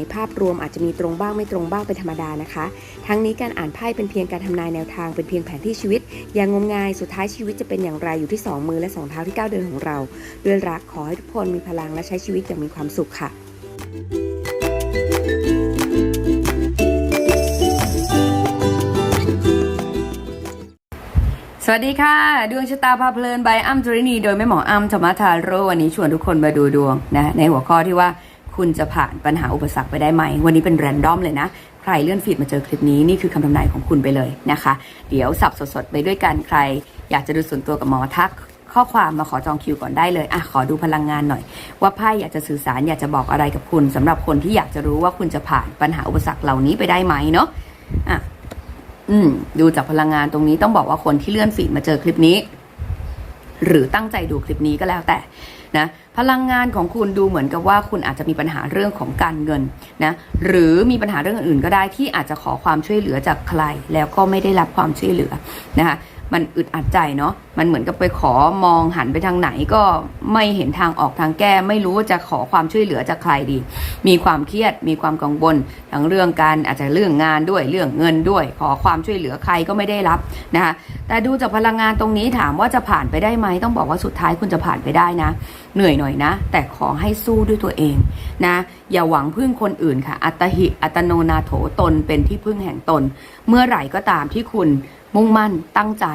ในภาพรวมอาจจะมีตรงบ้างไม่ตรงบ้างเป็นธรรมดานะคะ ทั้งนี้การอ่านไพ่เป็นเพียงการทำนายแนวทางเป็นเพียงแผนที่ชีวิต อย่างงมงายสุดท้ายชีวิตจะเป็นอย่างไรอยู่ที่สองมือและสองเท้าที่ก้าวเดินของเรา ด้วยรักขอให้ทุกคนมีพลังและใช้ชีวิตอย่างมีความสุขค่ะสวัสดีค่ะ ดวงชะตาพาเพลินใบอ้ำจรินี โดยแม่หมออ้ำธรรมทาโรวันนี้ชวนทุกคนมาดูดวงนะในหัวข้อที่ว่า คุณจะผ่านปัญหาอุปสรรคไปได้ไหม วันนี้เป็นแรนดอมเลยนะ ใครเลื่อนฟีดมาเจอคลิปนี้ นี่คือคำทำนายของคุณไปเลยนะคะ เดี๋ยวสับสดๆ ไปด้วยกันใคร อยากจะดูส่วนตัวกับหมอทักข้อความมาขอจองคิวก่อนได้เลย อะ ขอดูพลังงานหน่อย ว่าไพ่อยากจะสื่อสารอยากจะบอกอะไรกับคุณสำหรับคนที่อยากจะรู้ว่าคุณจะผ่านปัญหาอุปสรรคเหล่านี้ไปได้ไหมเนาะ อะ อืม ดูจากพลังงานตรงนี้ต้องบอกว่าคนที่เลื่อนฟีดมาเจอคลิปนี้ หรือตั้งใจดูคลิปนี้ก็แล้วแต่ นะพลังงานของคุณดูเหมือนกับว่าคุณอาจจะมีปัญหาเรื่องของการเงินนะหรือมีปัญหาเรื่องอื่นๆก็ได้ที่อาจจะขอความช่วยเหลือจากใคร แล้วก็ไม่ได้รับความช่วยเหลือนะคะ มันอึดอัดใจเนาะมันเหมือนกับไปขอมองหันไปทางไหนก็ไม่เห็นทางออกทางแก้ ไม่รู้ว่าจะขอความช่วยเหลือจากใครดี มีความเครียดมีความกังวลทั้งเรื่องการอาจจะเรื่องงานด้วยเรื่องเงินด้วย ขอความช่วยเหลือใครก็ไม่ได้รับนะคะแต่ดูจากพลังงานตรงนี้ถามว่าจะผ่านไปได้ไหมต้องบอกว่าสุดท้ายคุณจะผ่านไปได้นะ เหนื่อยหน่อยนะ แต่ขอให้สู้ด้วยตัวเองนะอย่าหวังพึ่งคนอื่นค่ะ อัตหิอัตโนนาโถตนเป็นที่พึ่งแห่งตน เมื่อไหร่ก็ตามที่คุณ มุ่งมั่น ตั้งใจ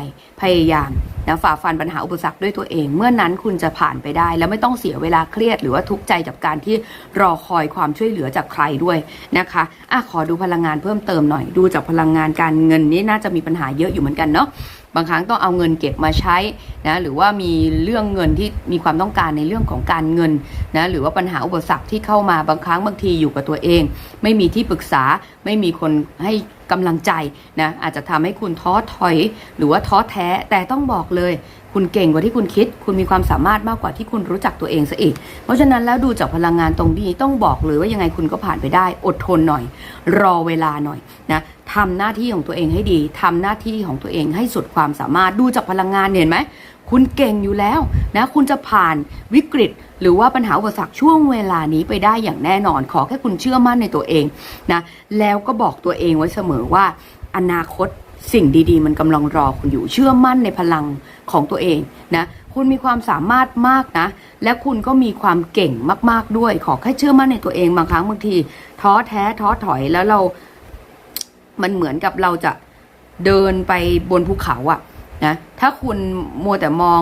พยายามนะฝ่าฟันปัญหาอุปสรรคด้วยตัวเอง เมื่อนั้นคุณจะผ่านไปได้ แล้วไม่ต้องเสียเวลาเครียด หรือว่าทุกข์ใจกับการที่รอคอยความช่วยเหลือจากใครด้วยนะคะอะขอดูพลังงานเพิ่มเติมหน่อย ดูจากพลังงานการเงินนี่น่าจะมีปัญหาเยอะอยู่เหมือนกันเนาะ บางครั้งต้องเอาเงินเก็บมาใช้นะหรือว่ามีเรื่องเงินที่มีความต้องการในเรื่องของการเงินนะหรือว่าปัญหาอุปสรรคที่เข้ามาบางครั้งบางทีอยู่กับตัวเอง ไม่มีที่ปรึกษาไม่มีคนให้กำลังใจนะอาจจะทำให้คุณท้อถอย หรือว่าท้อแท้แต่ต้องบอกเลย คุณเก่งกว่าที่คุณคิด คุณมีความสามารถมากกว่าที่คุณรู้จักตัวเองซะอีก เพราะฉะนั้นแล้วดูจากพลังงานตรงนี้ต้องบอกเลยว่ายังไงคุณก็ผ่านไปได้ อดทนหน่อย รอเวลาหน่อยนะ ทำหน้าที่ของตัวเองให้ดีทำหน้าที่ของตัวเองให้สุดความสามารถดูจากพลังงานเห็นไหม คุณเก่งอยู่แล้วนะคุณจะผ่านวิกฤต หรือว่าปัญหาอุปสรรคช่วงเวลานี้ไปได้อย่างแน่นอน ขอแค่คุณเชื่อมั่นในตัวเองนะแล้วก็บอกตัวเองไว้เสมอว่า อนาคตสิ่งดีๆ มันกำลังรอคุณอยู่เชื่อมั่นในพลังของตัวเองนะคุณมีความสามารถมากนะ และคุณก็มีความเก่งมาก ๆด้วย ขอแค่เชื่อมั่นในตัวเองบางครั้งบางที ท้อแท้ท้อถอยแล้วเรา มันเหมือนกับเราจะเดินไปบนภูเขาอะนะถ้าคุณมัวแต่มอง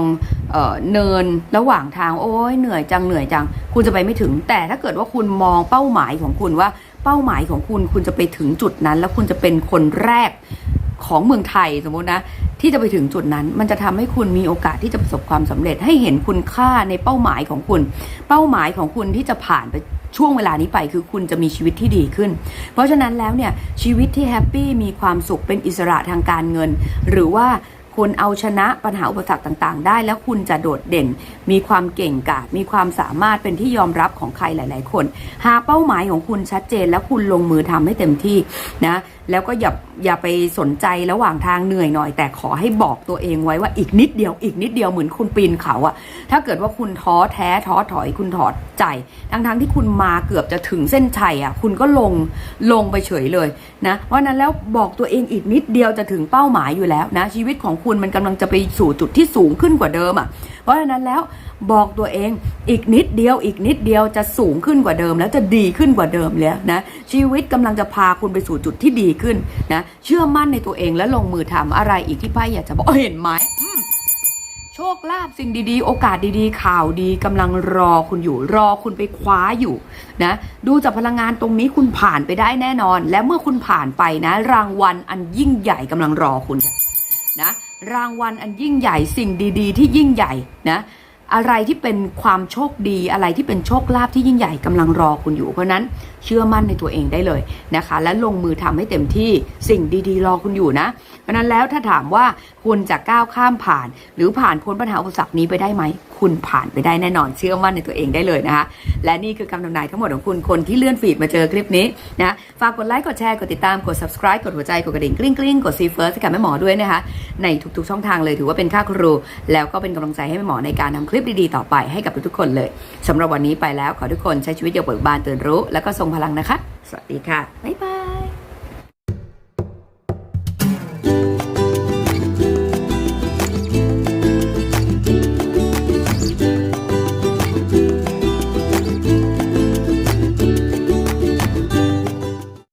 เออเนินระหว่างทางโอ้ยเหนื่อยจังเหนื่อยจัง คุณจะไปไม่ถึง แต่ถ้าเกิดว่าคุณมองเป้าหมายของคุณว่าเป้าหมายของคุณคุณจะไปถึงจุดนั้น แล้วคุณจะเป็นคนแรกของเมืองไทยสมมตินะที่จะไปถึงจุดนั้น มันจะทำให้คุณมีโอกาสที่จะประสบความสำเร็จให้เห็นคุณค่าในเป้าหมายของคุณ เป้าหมายของคุณที่จะผ่านไป ช่วงเวลานี้ไปคือคุณจะมีชีวิตที่ดีขึ้น เพราะฉะนั้นแล้วเนี่ยชีวิตที่แฮปปี้มีความสุขเป็นอิสระทางการเงิน หรือว่าคุณเอาชนะปัญหาอุปสรรคต่าง ๆ ได้ แล้วคุณจะโดดเด่น มีความเก่งกาจมีความสามารถเป็นที่ยอมรับของใครหลาย ๆ คน หาเป้าหมายของคุณชัดเจนแล้วคุณลงมือทำให้เต็มที่นะ แล้วก็อย่าอย่าไปสนใจระหว่างทางเหนื่อยหน่อย แต่ขอให้บอกตัวเองไว้ว่าอีกนิดเดียวอีกนิดเดียวเหมือนคุณปีนเขาอะถ้าเกิดว่าคุณท้อแท้ท้อถอยคุณถอดใจทั้งๆที่คุณมาเกือบจะถึงเส้นชัยอะคุณก็ลงลงไปเฉยเลยนะเพราะนั้นแล้วบอกตัวเองอีกนิดเดียวจะถึงเป้าหมายอยู่แล้วนะชีวิตของคุณมันกำลังจะไปสู่จุดที่สูงขึ้นกว่าเดิมอะ เพราะฉะนั้นแล้วบอกตัวเองอีกนิดเดียว อีกนิดเดียวจะสูงขึ้นกว่าเดิม แล้วจะดีขึ้นกว่าเดิมแล้วนะชีวิตกำลังจะพาคุณไปสู่จุดที่ดีขึ้นนะเชื่อมั่นในตัวเองและลงมือทำอะไรอีกที่ไพ่อยากจะบอกเห็นไหมโชคลาภสิ่งดีๆ โอกาสดีๆ ข่าวดีกำลังรอคุณอยู่รอคุณไปคว้าอยู่นะดูจากพลังงานตรงนี้คุณผ่านไปได้แน่นอน และเมื่อคุณผ่านไปนะ รางวัลอันยิ่งใหญ่กำลังรอคุณนะ รางวัลอันยิ่งใหญ่สิ่งดี ๆ ที่ยิ่งใหญ่นะ อะไรที่เป็นความโชคดีอะไรที่เป็นโชคลาภที่ยิ่งใหญ่กำลังรอคุณอยู่ เพราะนั้นเชื่อมั่นในตัวเองได้เลยนะคะ และลงมือทำให้เต็มที่สิ่งดีๆ รอคุณอยู่นะ เพราะนั้นแล้วถ้าถามว่าคุณจะก้าวข้ามผ่าน หรือผ่านพ้นปัญหาอุปสรรคนี้ไปได้ไหม คุณผ่านไปได้แน่นอน เชื่อมั่นในตัวเองได้เลยนะคะและนี่คือคำทำนายทั้งหมดของคุณคนที่เลื่อนฟีดมาเจอคลิปนี้นะฝากกดไลค์กดแชร์กดติดตามกด subscribe กดหัวใจกดกระดิ่งกริ๊งกริ๊งกดซีเฟิร์สกับแม่หมอด้วยนะคะในทุกๆช่องทางเลยถือว่าเป็นค่าครู แล้วก็เป็นกำลังใจให้แม่หมอในการทำคลิปดีๆ ต่อไปให้กับทุกๆคนเลยสำหรับวันนี้ไปแล้วขอทุกคนใช้ชีวิตอย่างเบิกบานตื่นรู้ แล้วก็ทรงพลังนะคะ สวัสดีค่ะบ๊ายบาย